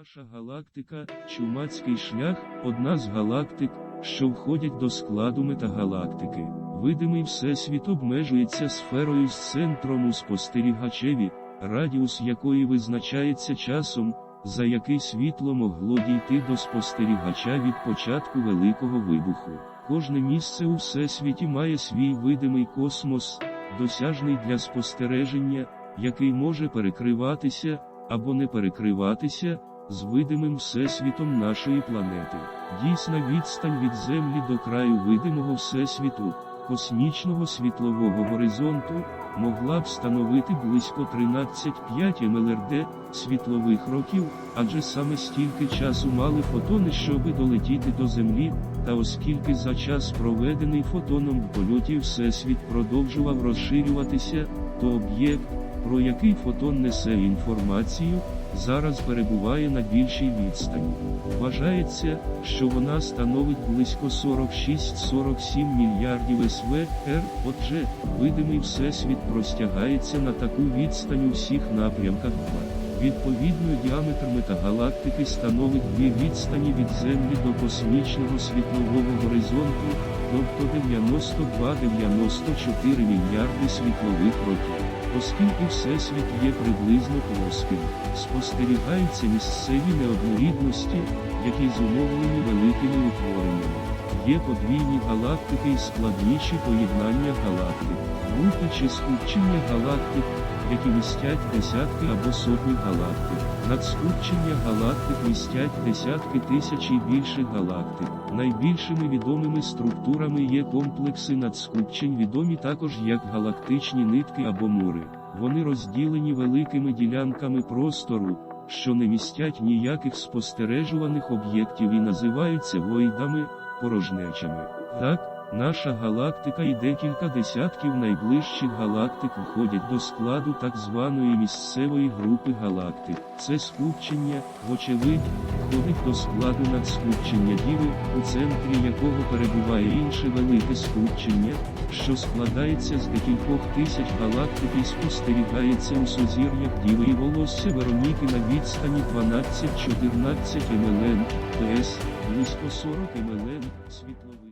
Наша галактика, Чумацький шлях, одна з галактик, що входять до складу метагалактики. Видимий всесвіт обмежується сферою з центром у спостерігачеві, радіус якої визначається часом, за який світло могло дійти до спостерігача від початку Великого вибуху. Кожне місце у всесвіті має свій видимий космос, досяжний для спостереження, який може перекриватися або не перекриватися з видимим всесвітом нашої планети. Дійсна відстань від Землі до краю видимого всесвіту, космічного світлового горизонту, могла б становити близько 13,5 МЛРД світлових років, адже саме стільки часу мали фотони, щоби долетіти до Землі, та оскільки за час проведений фотоном в польоті Всесвіт продовжував розширюватися, то об'єкт, про який фотон несе інформацію, зараз перебуває на більшій відстані. Вважається, що вона становить близько 46-47 мільярдів СВР, отже, видимий всесвіт простягається на таку відстань у всіх напрямках. Відповідно, діаметр метагалактики становить дві відстані від Землі до космічного світлового горизонту, тобто 92-94 мільярди світлових років. Оскільки Всесвіт є приблизно плоским, спостерігаються місцеві неоднорідності, які зумовлені великими утвореннями. Є подвійні галактики і складніші поєднання галактик, групи чи скупчення галактик, які містять десятки або сотні галактик. Надскупчення галактик містять десятки тисяч і більше галактик. Найбільшими відомими структурами є комплекси надскупчень, відомі також як галактичні нитки або мури. Вони розділені великими ділянками простору, що не містять ніяких спостережуваних об'єктів і називаються воїдами, порожнечами. Так, Наша галактика і декілька десятків найближчих галактик входять до складу так званої місцевої групи галактик. Це скупчення, вочевидь, входить до складу надскупчення Діви, у центрі якого перебуває інше велике скупчення, що складається з декількох тисяч галактик і спостерігається у сузір'ях Діви і волосся Вероніки на відстані 12-14 МЛН, ТС, близько 40 МЛН, світло.